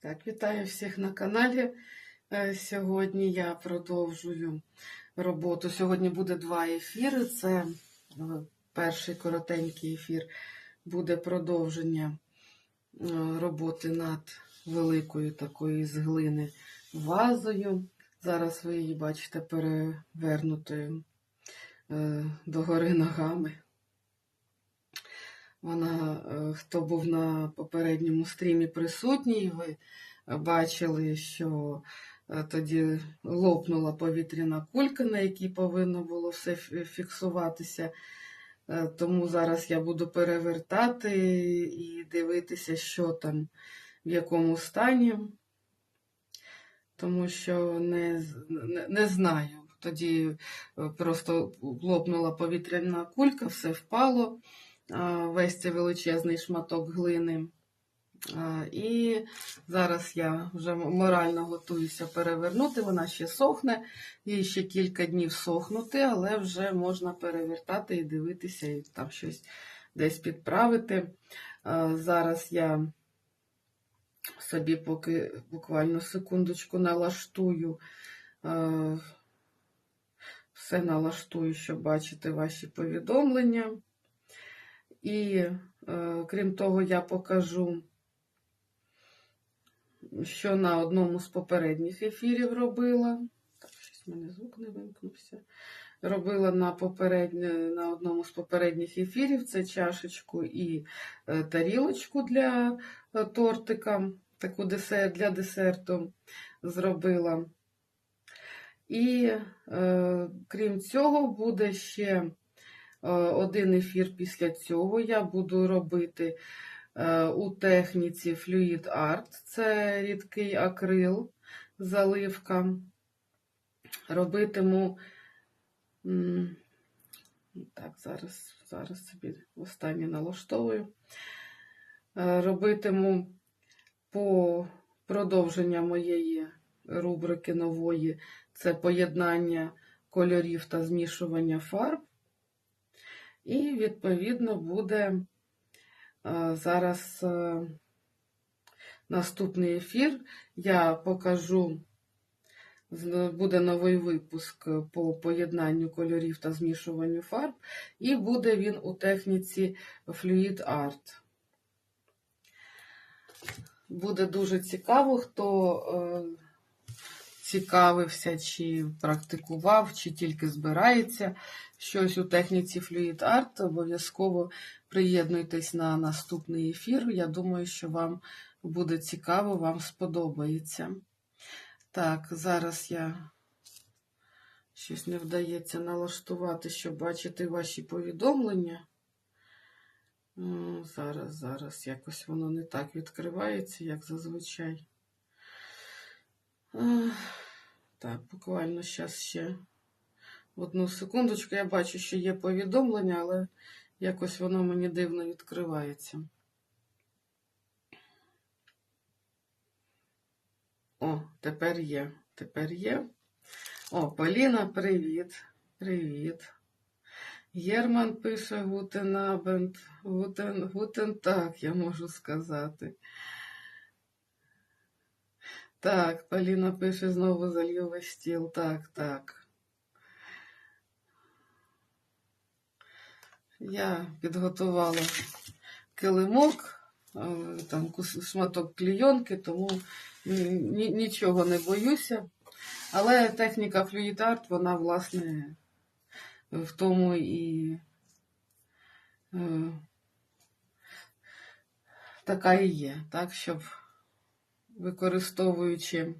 Так, вітаю всіх на каналі. Е, Сьогодні я продовжую роботу. Сьогодні буде два ефіри. Це е, перший коротенький ефір буде продовження е, роботи над великою такою з глини вазою. Зараз ви її бачите перевернутою догори ногами. Вона, е, хто був на попередньому стрімі присутній, ви бачили, що е, тоді лопнула повітряна кулька, на якій повинно було все фіксуватися. Е, Тому зараз я буду перевертати і дивитися, що там, в якому стані, тому що не, не, не знаю. Тоді е, просто лопнула повітряна кулька, все впало весь цей величезний шматок глини. І зараз я вже морально готуюся перевернути. Вона ще сохне, їй ще кілька днів сохнути, але вже можна перевертати і дивитися, і там щось десь підправити. Зараз я собі поки буквально секундочку налаштую. Все налаштую, щоб бачити ваші повідомлення. І е, крім того, я покажу, що на одному з попередніх ефірів робила. Так, щось мене звук не вимкнувся. Робила на, попереднє, на одному з попередніх ефірів це чашечку і е, тарілочку для е, тортика, таку десерт, для десерту зробила. І е, крім цього, буде ще один ефір після цього. Я буду робити е, у техніці Fluid Art. Це рідкий акрил, заливка. Робитиму. Так, зараз, зараз собі останнє налаштовую. Е, Робитиму по продовження моєї рубрики нової це поєднання кольорів та змішування фарб. І, відповідно, буде е, зараз е, наступний ефір. Я покажу, буде новий випуск по поєднанню кольорів та змішуванню фарб, і буде він у техніці Fluid Art. Буде дуже цікаво, хто е, цікавився, чи практикував, чи тільки збирається щось у техніці Fluid Art. Обов'язково приєднуйтесь на наступний ефір. Я думаю, що вам буде цікаво, вам сподобається. Так, зараз я щось не вдається налаштувати, щоб бачити ваші повідомлення. Зараз, зараз якось воно не так відкривається, як зазвичай. Так, буквально зараз ще одну секундочку. Я бачу, що є повідомлення, але якось воно мені дивно відкривається. О, тепер є. Тепер є. О, Поліна, привіт. Привіт. Єрман пише Гутен Абенд. Гутен, гутен так, я можу сказати. Так, Поліна пише знову залью весь стіл. Так, так. Я підготувала килимок, е, там шматок клійонки, тому ні- ні- нічого не боюся. Але техніка Art, вона, власне, в тому і е, така і є, так, щоб використовуючи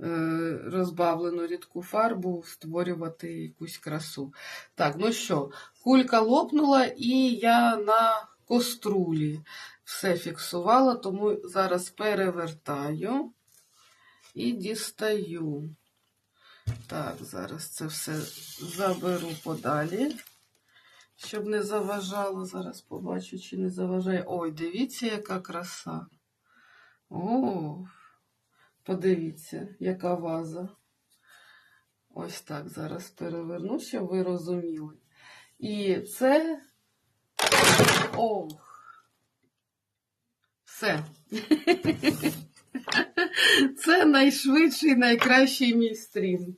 е, розбавлену рідку фарбу, створювати якусь красу. Так, ну що, кулька лопнула, і я на кострулі все фіксувала, тому зараз перевертаю і дістаю. Так, зараз це все заберу подалі, щоб не заважало. Зараз побачу, чи не заважає. Ой, дивіться, яка краса. О, подивіться, яка ваза. Ось так зараз переверну, щоб ви розуміли. І це. Ох. Все. Це найшвидший, найкращий мій стрім.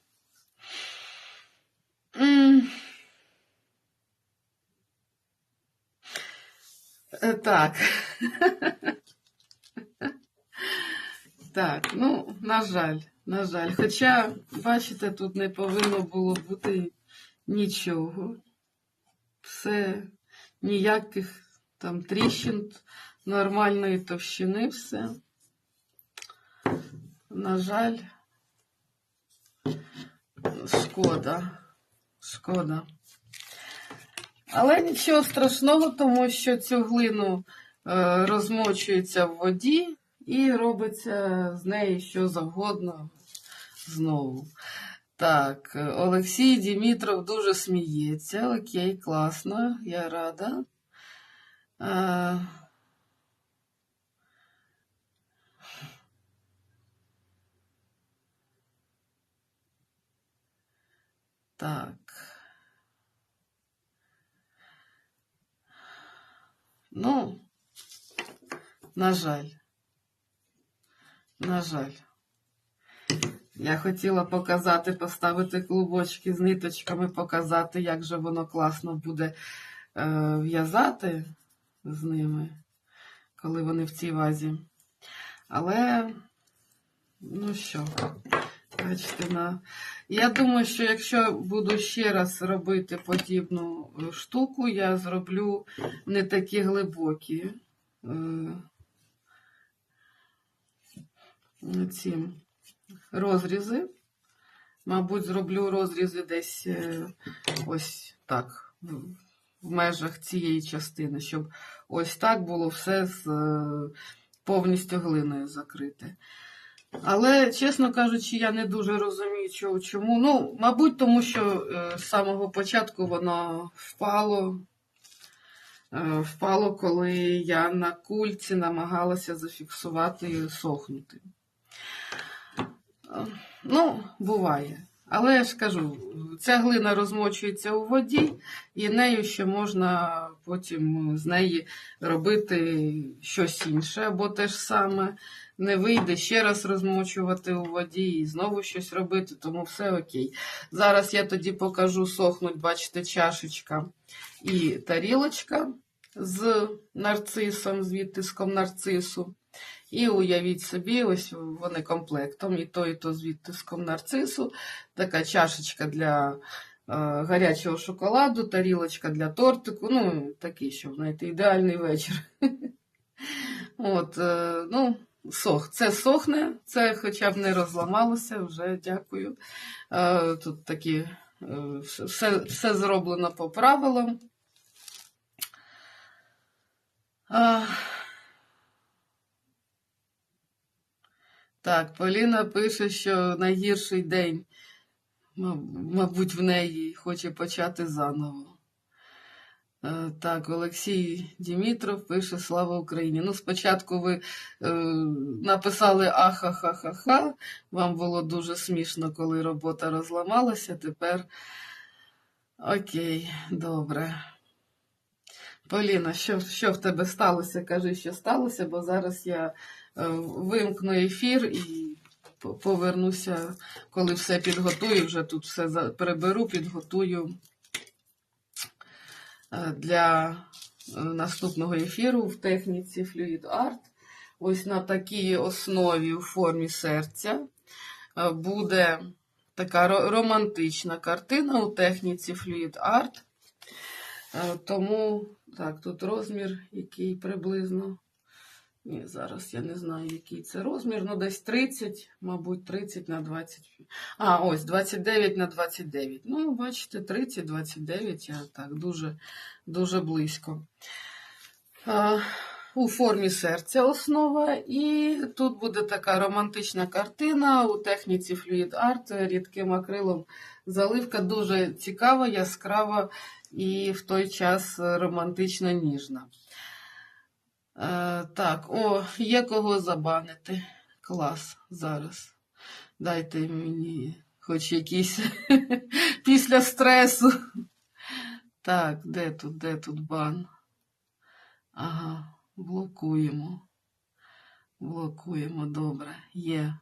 Е, Так. Так, ну, на жаль, на жаль. Хоча, бачите, тут не повинно було бути нічого. Все, ніяких там тріщин, нормальної товщини, все. На жаль, шкода. Шкода. Але нічого страшного, тому що цю глину е, розмочується в воді і робиться з неї що завгодно знову. Так, Олексій Дімітров дуже сміється. Окей, класно, я рада. Е, Так. Ну, на жаль. На жаль. Я хотіла показати, поставити клубочки з ниточками, показати, як же воно класно буде е, в'язати з ними, коли вони в цій вазі. Але, ну що, бачите, на... я думаю, що якщо буду ще раз робити подібну е, штуку, я зроблю не такі глибокі е, ці розрізи. Мабуть, зроблю розрізи десь е, ось так, в, межах цієї частини, щоб ось так було все з е, повністю глиною закрите. Але, чесно кажучи, я не дуже розумію, чому. Ну, мабуть, тому що е, з самого початку воно впало. Е, Впало, коли я на кульці намагалася зафіксувати і сохнути. Ну, буває. Але я ж кажу, ця глина розмочується у воді, і нею ще можна потім з неї робити щось інше, або те ж саме. Не вийде ще раз розмочувати у воді і знову щось робити, тому все окей. Зараз я тоді покажу сохнуть, бачите, чашечка і тарілочка з нарцисом, з відтиском нарцису. І уявіть собі, ось вони комплектом, і то, і то з відтиском нарцису. Така чашечка для е, гарячого шоколаду, тарілочка для тортику. Ну, такий, щоб знайти ідеальний вечір. От, е, ну, сох. Це сохне, це хоча б не розламалося, вже дякую. Е, тут такі, все, все зроблено по правилам. Так, Поліна пише, що найгірший день, мабуть, в неї хоче почати заново. Е, Так, Олексій Дімітров пише Слава Україні. Ну, спочатку ви е, написали ахахахаха. Вам було дуже смішно, коли робота розламалася. Тепер окей, добре. Поліна, що, що в тебе сталося? Кажи, що сталося, бо зараз я вимкну ефір і повернуся, коли все підготую. Вже тут все переберу, підготую е, для е, наступного ефіру в техніці Fluid Art. Ось на такій основі у формі серця е, буде така романтична картина у техніці Fluid Art. Е, Тому, так, тут розмір, який приблизно. Ні, зараз я не знаю, який це розмір. Ну, десь 30, мабуть, 30 на 20. А, ось 29 на 29. Ну, бачите, 30, 29, я так дуже, дуже близько. А, у формі серця основа, і тут буде така романтична картина у техніці Fluid Art рідким акрилом. Заливка дуже цікава, яскрава і в той час романтично ніжна. Е, так, о, є кого забанити. Клас зараз. Дайте мені хоч якийсь після стресу. Так, де тут, де тут бан? Ага, блокуємо. Блокуємо, добре, є.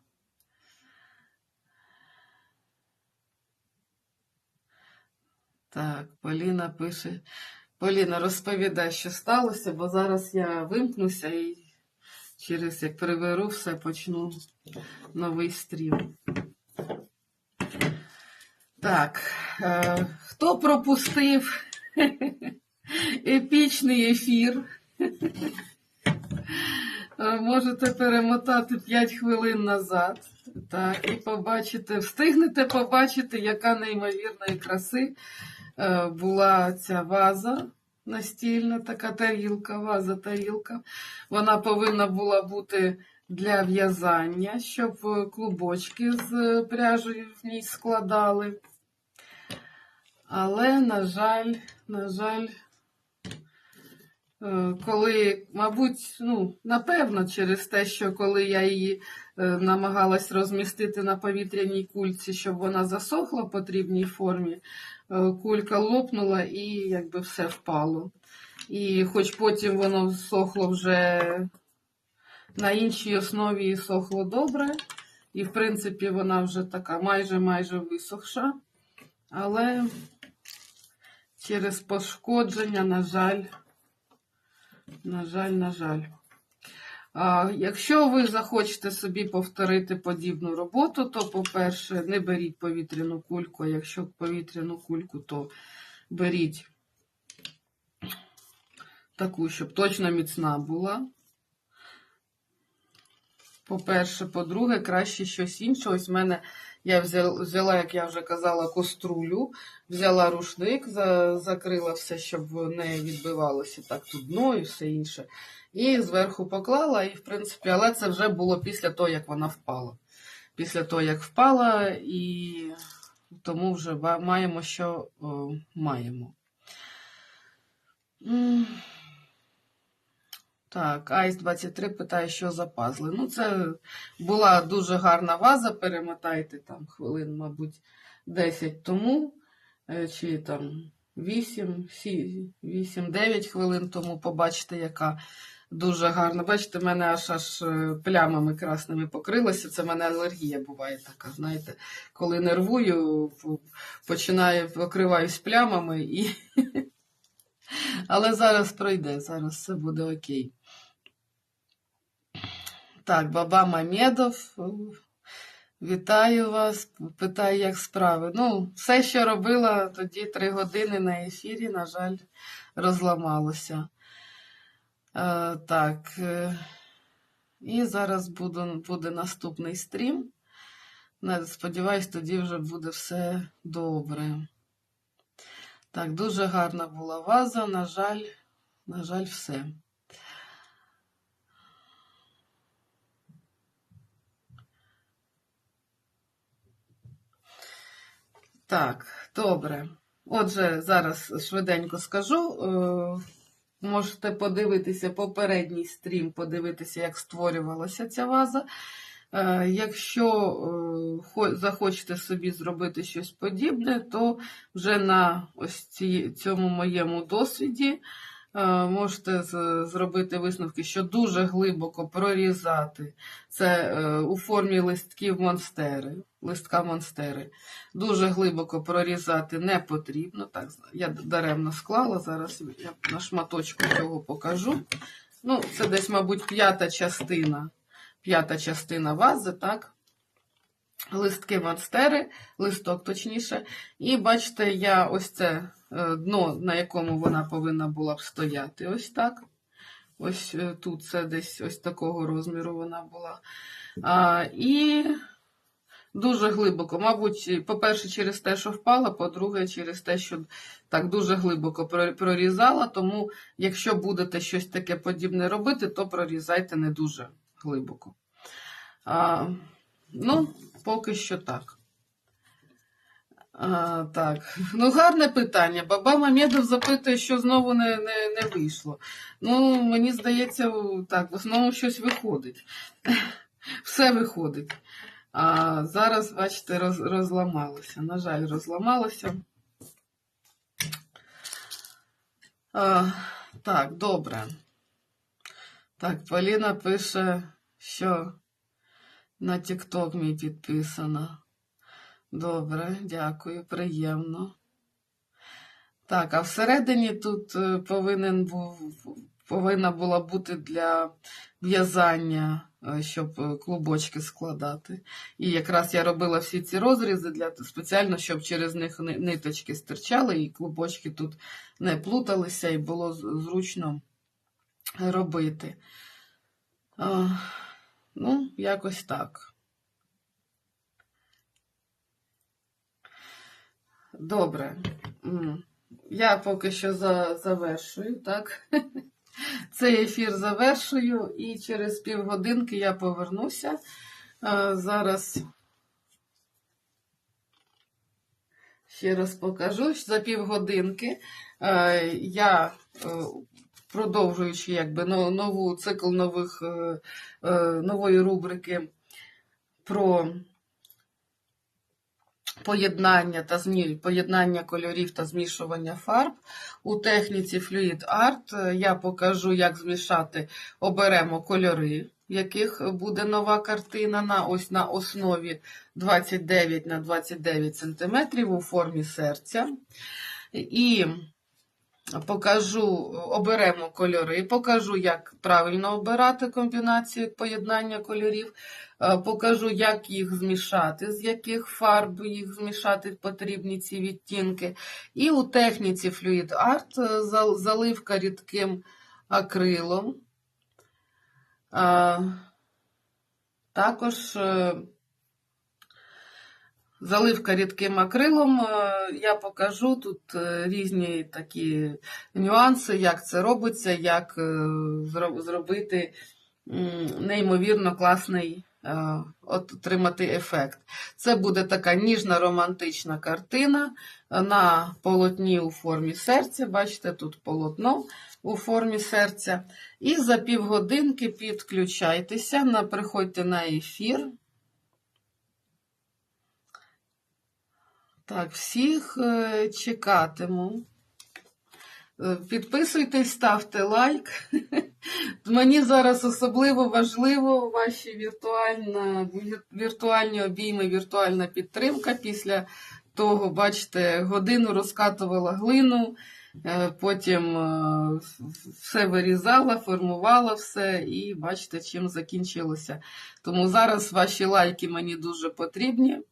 Так, Поліна пише. Поліна, розповідай, що сталося, бо зараз я вимкнуся і через як переберу все, почну новий стрім. Так, е, хто пропустив епічний ефір? Е, Можете перемотати 5 хвилин назад. Так, і побачите, встигнете побачити, яка неймовірної краси була ця ваза настільна, така тарілка, ваза тарілка. Вона повинна була бути для в'язання, щоб е, клубочки з е, пряжею в ній складали. Але, на жаль, на жаль, е, коли, мабуть, ну, напевно, через те, що коли я її е, намагалась розмістити на повітряній кульці, щоб вона засохла в потрібній формі, е, кулька лопнула і якби все впало. І хоч потім воно сохло вже на іншій основі і сохло добре, і в принципі вона вже така майже-майже висохша, але через пошкодження, на жаль, на жаль, на жаль. Якщо ви захочете собі повторити подібну роботу, то, по-перше, не беріть повітряну кульку, а якщо повітряну кульку, то беріть таку, щоб точно міцна була. По-перше, по-друге, краще щось інше. Ось в мене я взяла, як я вже казала, кострулю, взяла рушник, за, закрила все, щоб не відбивалося так тут дно і все інше. І зверху поклала, і в принципі, але це вже було після того, як вона впала. Після того, як впала, і тому вже маємо, що о, маємо. Так, Айс 23 питає, що за пазли. Ну, це була дуже гарна ваза, перемотайте там хвилин, мабуть, 10 тому, е, чи там 8, 8-9 хвилин тому побачите, яка дуже гарна. Бачите, мене аж аж е, плямами красними покрилося. Це в мене алергія буває така, знаєте, коли нервую, починаю покриваюсь плямами і. Але зараз пройде, зараз все буде окей. Так, баба Мамедов, е, вітаю вас. Питаю, як справи. Ну, все, що робила тоді три години на ефірі, на жаль, розламалося. Е, так. е, І зараз буду, буде наступний стрім. Сподіваюсь, тоді вже буде все добре. Так, дуже гарна була ваза, на жаль, на жаль, все. Так, добре. Отже, зараз швиденько скажу. Е, Можете подивитися попередній стрім, подивитися, як створювалася ця ваза. Е, Якщо е, захочете собі зробити щось подібне, то вже на ось цьому моєму досвіді можете зробити висновки, що дуже глибоко прорізати це е, у формі листків монстери, листка монстери. Дуже глибоко прорізати не потрібно. Так, я даремно склала, зараз я на шматочку цього покажу. Ну, це десь, мабуть, п'ята частина п'ята частина вази, так? Листки монстери, листок точніше. І бачите, я ось це е, дно, на якому вона повинна була б стояти. Ось так. Ось е, тут це десь ось такого розміру вона була. А, і дуже глибоко. Мабуть, по-перше, через те, що впала, по-друге, через те, що так дуже глибоко прорізала. Тому, якщо будете щось таке подібне робити, то прорізайте не дуже глибоко. А, ну, поки що так. А, так, ну гарне питання. Баба Мамедов запитує, що знову не, не, не вийшло. Ну, мені здається, так, в основному щось виходить. Все виходить. А зараз, бачите, роз, розламалося. На жаль, розламалося. А, так, добре. Так, Поліна пише, що на TikTok мій підписана. Добре, дякую, приємно. Так, а всередині тут е, повинен був, повинна була бути для в'язання, е, щоб е, клубочки складати. І якраз я робила всі ці розрізи для, спеціально, щоб через них ниточки стирчали, і клубочки тут не плуталися, і було зручно робити. Ну, якось так. Добре. Я поки що за, завершую, так? Цей ефір завершую, і через півгодинки я повернуся. А, зараз ще раз покажу. За півгодинки е, я, е, продовжуючи якби нову цикл нових, е, е, нової рубрики про поєднання та змі... поєднання кольорів та змішування фарб. У техніці Fluid Art е, я покажу, як змішати, оберемо кольори, яких буде нова картина на ось на основі 29 на 29 см у формі серця. І покажу, оберемо кольори, покажу, як правильно обирати комбінацію поєднання кольорів. Е, Покажу, як їх змішати, з яких фарб їх змішати потрібні ці відтінки. І у техніці Fluid Art е, заливка рідким акрилом. Також е, заливка рідким акрилом. е, Я покажу тут е, різні такі нюанси, як це робиться, як е, зробити неймовірно класний от, отримати ефект. Це буде така ніжна романтична картина на полотні у формі серця. Бачите, тут полотно у формі серця. І за півгодинки підключайтеся, приходьте на ефір. Так, всіх е, чекатиму. Е, Підписуйтесь, ставте лайк. Мені зараз особливо важливо ваші віртуальна, віртуальні обійми, віртуальна підтримка. Після того, бачите, годину розкатувала глину, е, потім все вирізала, формувала все, і бачите, чим закінчилося. Тому зараз ваші лайки мені дуже потрібні.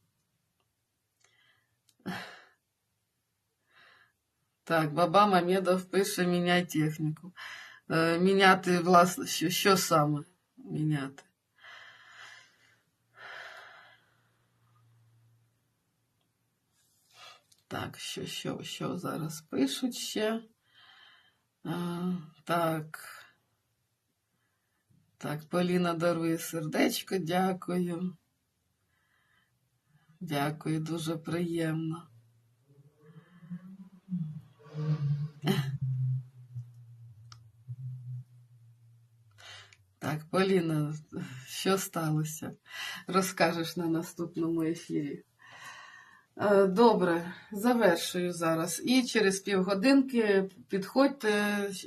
Так, баба Мамедов пише міняй техніку. Е, міняти, власне, що, що саме міняти? Так, що, що, що зараз пишуть ще? А, так. Так, Поліна дарує сердечко, дякую. Дякую, дуже приємно. Так, Поліна, що сталося? Розкажеш на наступному ефірі. Е, Добре, завершую зараз. І через півгодинки підходьте,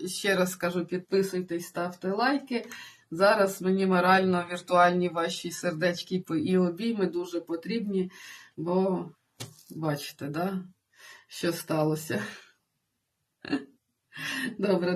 ще раз скажу, підписуйтесь, ставте лайки. Зараз мені морально віртуальні ваші сердечки і обійми дуже потрібні, бо бачите, да, що сталося. Добре.